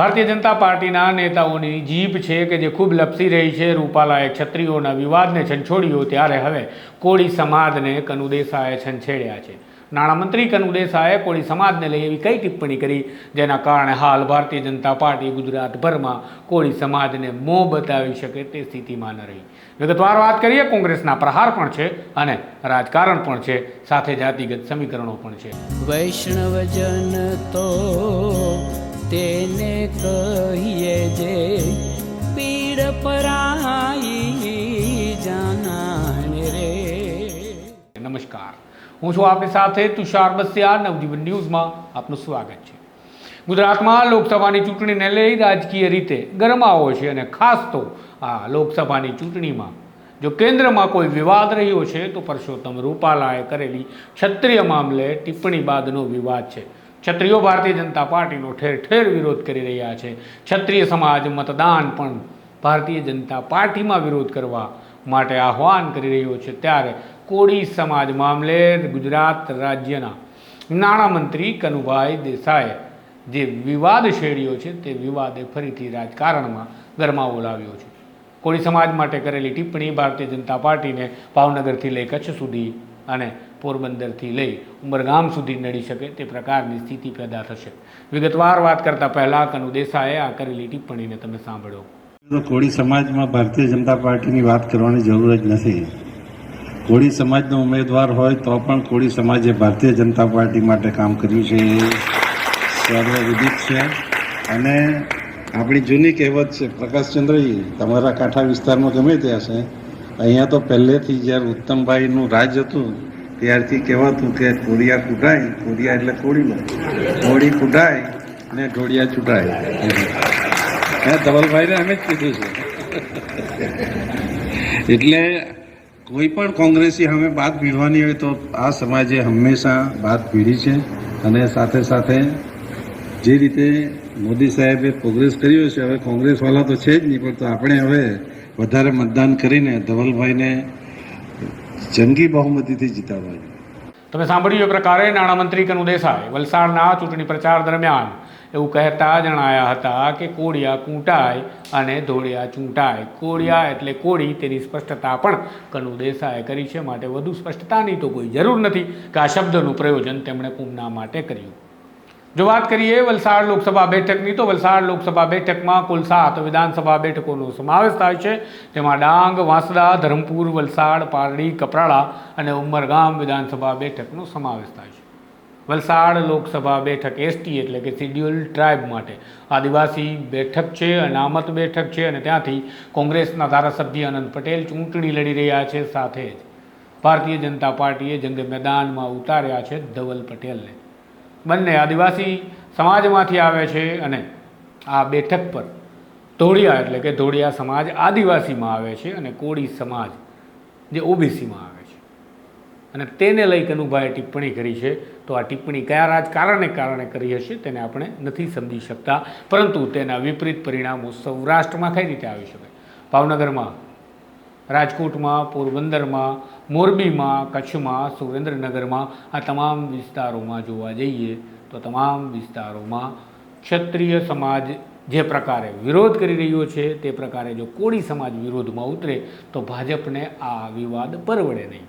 ભારતીય જનતા પાર્ટીના નેતાઓની જીભ છે કે જે ખૂબ લપસી રહી છે, રૂપાલાએ ક્ષત્રિયોના વિવાદને છંછોડ્યો ત્યારે હવે કોળી સમાજને કનુદેસાએ છંછેડ્યા છે. નાણામંત્રી કનુદેસાએ કોળી સમાજને લઈ એવી કઈ ટિપ્પણી કરી, જેના કારણે હાલ ભારતીય જનતા પાર્ટી ગુજરાતભરમાં કોળી સમાજને મોં બતાવી શકે તે સ્થિતિમાં ન રહી. વિગતવાર વાત કરીએ, કોંગ્રેસના પ્રહાર પણ છે અને રાજકારણ પણ છે, સાથે જાતિગત સમીકરણો પણ છે. વૈષ્ણવજન તો તેને કહીએ જે પીડ પરાઈ જાનાને રે. નમસ્કાર. હું છું આપની સાથે તુષાર બસિયા નવજીવન ન્યૂઝમાં આપનું સ્વાગત છે. ગુજરાતમાં લોકસભાની ચૂંટણીને લઈ રાજકીય રીતે ગરમાવો છે અને ખાસ તો આ લોકસભાની ચૂંટણીમાં જો કેન્દ્રમાં કોઈ વિવાદ રહ્યો છે તો પરસોત્તમ રૂપાલાએ કરેલી ક્ષત્રિય મામલે ટિપ્પણી બાદનો વિવાદ છે. ક્ષત્રિયો ભારતીય જનતા પાર્ટીનો ઠેર ઠેર વિરોધ કરી રહ્યા છે. ક્ષત્રિય સમાજ મતદાન પણ ભારતીય જનતા પાર્ટીમાં વિરોધ કરવા માટે આહ્વાન કરી રહ્યો છે. ત્યારે કોળી સમાજ મામલે ગુજરાત રાજ્યના નાણામંત્રી કનુભાઈ દેસાઈએ જે વિવાદ છેડ્યો છે તે વિવાદે ફરીથી રાજકારણમાં ગરમાવો લાવ્યો છે. કોળી સમાજ માટે કરેલી ટિપ્પણી ભારતીય જનતા પાર્ટીને ભાવનગરથી લઈ કચ્છ સુધી અને પોરબંદરથી લઈ ઉમરગામ સુધી નડી શકે તે પ્રકારની સ્થિતિ પેદા થશે. વિગતવાર વાત કરતાં પહેલા કનુ દેસાઈએ આ કરેલી ટિપ્પણીને તમે સાંભળો. કોળી સમાજમાં ભારતીય જનતા પાર્ટીની વાત કરવાની જરૂર જ નથી. કોળી સમાજનો ઉમેદવાર હોય તો પણ કોળી સમાજે ભારતીય જનતા પાર્ટી માટે કામ કર્યું છે. એ સર્વવિદિત છે. અને આપણી જૂની કહેવત છે પ્રકાશચંદ્રજી તમારા કાંઠા વિસ્તારમાં ગમે ત્યાં છે. અહીંયા તો પહેલેથી જ્યારે ઉત્તમભાઈનું રાજ હતું ત્યારથી કહેવાતું કે કોડિયા કૂટાય કોડિયા એટલે કોળીનો કોડી કૂટાય ને ઢોળિયા ચૂંટાય. હે, ધવલભાઈને અમે જ કીધું છે. એટલે કોઈ પણ કોંગ્રેસી હવે બાદ ભીડવાની હોય તો આ સમાજે હંમેશા બાદ ભીડી છે અને સાથે સાથે જે રીતે મોદી સાહેબે પ્રોગ્રેસ કર્યો છે, હવે કોંગ્રેસવાળા તો છે જ નહીં, પણ તો આપણે હવે વધારે મતદાન કરીને ધવલભાઈને જંગી બહુમતીથી જીતાડવા જોઈએ તમે સાંભળ્યું એ પ્રકારે નાણામંત્રી કનુ દેસાઈ વલસાડના ચૂંટણી પ્રચાર દરમિયાન એવું કહેતા જણાયા હતા કે કોળિયા કૂંટાય અને ધોળિયા ચૂંટાય. કોળિયા એટલે કોળી તેની સ્પષ્ટતા પણ કનુ દેસાએ કરી છે. માટે વધુ સ્પષ્ટતાની તો કોઈ જરૂર નથી કે આ શબ્દનું પ્રયોજન તેમણે કુમના માટે કર્યું. જો વાત કરીએ વલસાડ લોકસભા બેઠકની, તો વલસાડ લોકસભા બેઠકમાં કુલ સાત વિધાનસભા બેઠકોનો સમાવેશ થાય છે. તેમાં ડાંગ, વાંસદા, ધરમપુર, વલસાડ, પારડી, કપરાડા અને ઉમરગામ વિધાનસભા બેઠકનો સમાવેશ થાય છે. વલસાડ લોકસભા બેઠક એસટી એટલે કે શિડ્યુલ ટ્રાઇબ માટે આદિવાસી બેઠક છે, અનામત બેઠક છે અને ત્યાંથી કોંગ્રેસના ધારાસભ્ય અનંત પટેલ ચૂંટણી લડી રહ્યા છે સાથે જ. ભારતીય જનતા પાર્ટીએ જંગ મેદાનમાં ઉતાર્યા છે ધવલ પટેલને. બંને આદિવાસી સમાજમાંથી આવે છે અને આ બેઠક પર ધોળિયા એટલે કે ધોળિયા સમાજ આદિવાસીમાં આવે છે અને કોળી સમાજ જે ઓબીસીમાં આવે છે. અને તેને લઈ કનુભાઈએ ટિપ્પણી કરી છે. તો આ ટિપ્પણી કયા રાજકારણને કારણે કરી હશે તેને આપણે નથી સમજી શકતા. પરંતુ તેના વિપરીત પરિણામો સૌરાષ્ટ્રમાં કઈ રીતે આવી શકે? ભાવનગરમાં રાજકોટમાં, પોરબંદરમાં, મોરબીમાં, કચ્છમાં, સુરેન્દ્રનગરમાં આ તમામ વિસ્તારોમાં જોવા જઈએ તો તમામ વિસ્તારોમાં ક્ષત્રિય સમાજ જે પ્રકારે વિરોધ કરી રહ્યો છે તે પ્રકારે જો કોળી સમાજ વિરોધમાં ઉતરે તો ભાજપને આ વિવાદ પરવડે નહીં.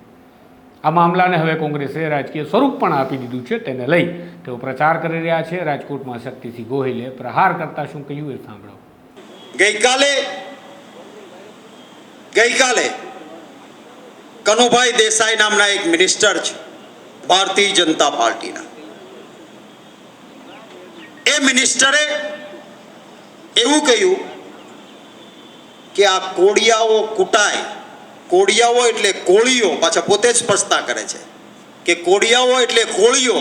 આ મામલાને હવે કોંગ્રેસે રાજકીય સ્વરૂપ પણ આપી દીધું છે તેને લઈ તેઓ પ્રચાર કરી રહ્યા છે. રાજકોટમાં શક્તિસિંહ ગોહિલે પ્રહાર કરતા શું કહ્યું એ સાંભળો. ગઈકાલે ગઈકાલે કનુભાઈ દેસાઈ નામના એક મિનિસ્ટર છે, ભારતીય જનતા પાર્ટીના. એ મિનિસ્ટરે એવું કહ્યું કે આ કોડિયાઓ કૂટાય. કોડિયાઓ એટલે કોળીઓ પાછા પોતે જ સ્પષ્ટતા કરે છે કે કોડિયાઓ એટલે કોળીઓ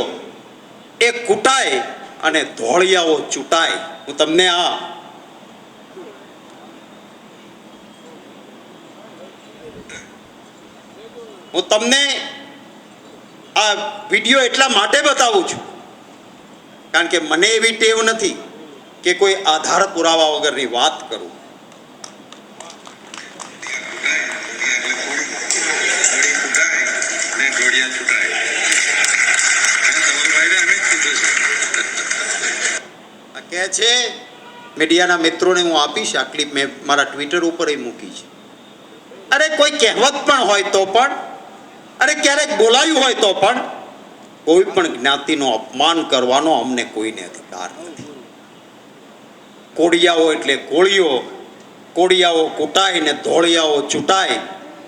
એ કૂટાય અને ધોળિયાઓ ચૂંટાય. હું તમને આ હું તમને આ વીડિયો એટલા માટે બતાવું છું. કારણ કે મને એવી ટેવ નથી કે કોઈ આધાર પુરાવા વગરની વાત કરું. કે છે, મીડિયાના મિત્રોને હું આપીશ. આ ક્લિપ મેં મારા ટ્વિટર ઉપર એ મૂકી છે. અરે, કોઈ કહેવત પણ હોય તો પણ અરે ક્યારેક બોલાયું હોય તો પણ કોઈ પણ જ્ઞાતિનું અપમાન કરવાનો અમને કોઈને અધિકાર નથી. કોડિયાઓ એટલે કોળીઓ કોડિયાઓ કૂટાય ને ધોળિયાઓ ચૂંટાય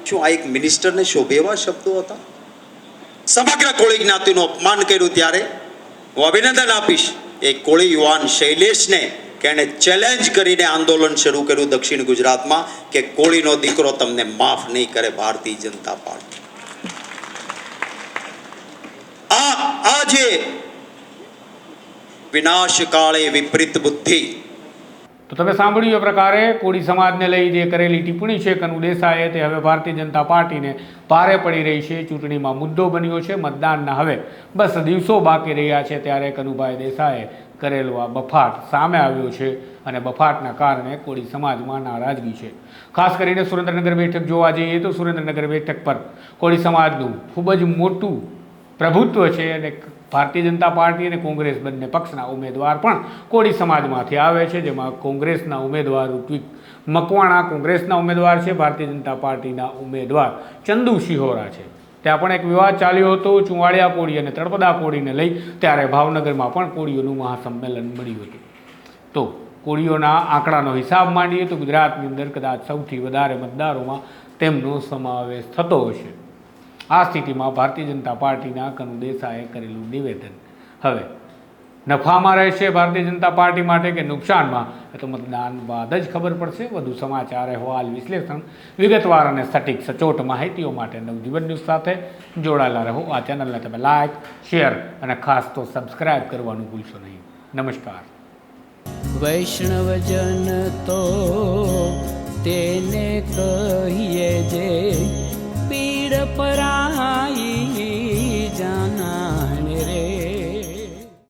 શું આ એક મિનિસ્ટરને શોભે એવા શબ્દો હતા? સમગ્ર કોળી જ્ઞાતિનું અપમાન કર્યું ત્યારે હું અભિનંદન આપીશ. એ કોળી યુવાન શૈલેષને કે એણે ચેલેન્જ કરીને આંદોલન શરૂ કર્યું દક્ષિણ ગુજરાતમાં કે કોળીનો દીકરો તમને માફ નહીં કરે ભારતીય જનતા પાર્ટી આ જે વિનાશ કાળે વિપરીત બુદ્ધિ. તો તમે સાંભળ્યું એ પ્રકારે કોળી સમાજને લઈ જે કરેલી ટિપ્પણી છે, કનુ દેસાઈએ તે હવે ભારતીય જનતા પાર્ટીને ભારે પડી રહી છે. ચૂંટણીમાં મુદ્દો બન્યો છે, મતદાનના હવે બસ દિવસો બાકી રહ્યા છે ત્યારે કનુભાઈ દેસાઈએ કરેલો આ બફાટ સામે આવ્યો છે અને બફાટના કારણે કોળી સમાજમાં નારાજગી છે. ખાસ કરીને સુરેન્દ્રનગર બેઠક જોવા જઈએ તો સુરેન્દ્રનગર બેઠક પર કોળી સમાજનું ખૂબ જ મોટું પ્રભુત્વ છે અને ભારતીય જનતા પાર્ટી અને કોંગ્રેસ બંને પક્ષના ઉમેદવાર પણ કોળી સમાજમાંથી આવે છે, જેમાં કોંગ્રેસના ઉમેદવાર ઋત્વિક મકવાણા કોંગ્રેસના ઉમેદવાર છે, ભારતીય જનતા પાર્ટીના ઉમેદવાર ચંદુ શિહોરા છે. ત્યાં પણ એક વિવાદ ચાલ્યો હતો, ચુંવાડિયા કોળી અને તળપદા કોળીને લઈ ત્યારે ભાવનગરમાં પણ કોળીઓનું મહાસંમેલન મળ્યું હતું. તો કોળીઓના આંકડાનો હિસાબ માંડીએ તો ગુજરાતની અંદર કદાચ સૌથી વધારે મતદારોમાં તેમનો સમાવેશ થતો હશે. આ સ્થિતિમાં ભારતીય જનતા પાર્ટીના કનુ દેસાઈએ કરેલું નિવેદન. હવે નફામાં રહેશે ભારતીય જનતા પાર્ટી માટે કે નુકસાનમાં? એ તો મતદાન બાદ જ ખબર પડશે. વધુ સમાચાર અહેવાલ વિશ્લેષણ. વિગતવાર અને સટીક સચોટ માહિતીઓ માટે નવજીવન ન્યૂઝ સાથે જોડાયેલા રહો. આ ચેનલને તમે લાઇક શેર અને ખાસ તો સબસ્ક્રાઇબ કરવાનું ભૂલશો નહીં. નમસ્કાર. વૈષ્ણવજન તો તેને કહીએ જે પીડ પરાઈ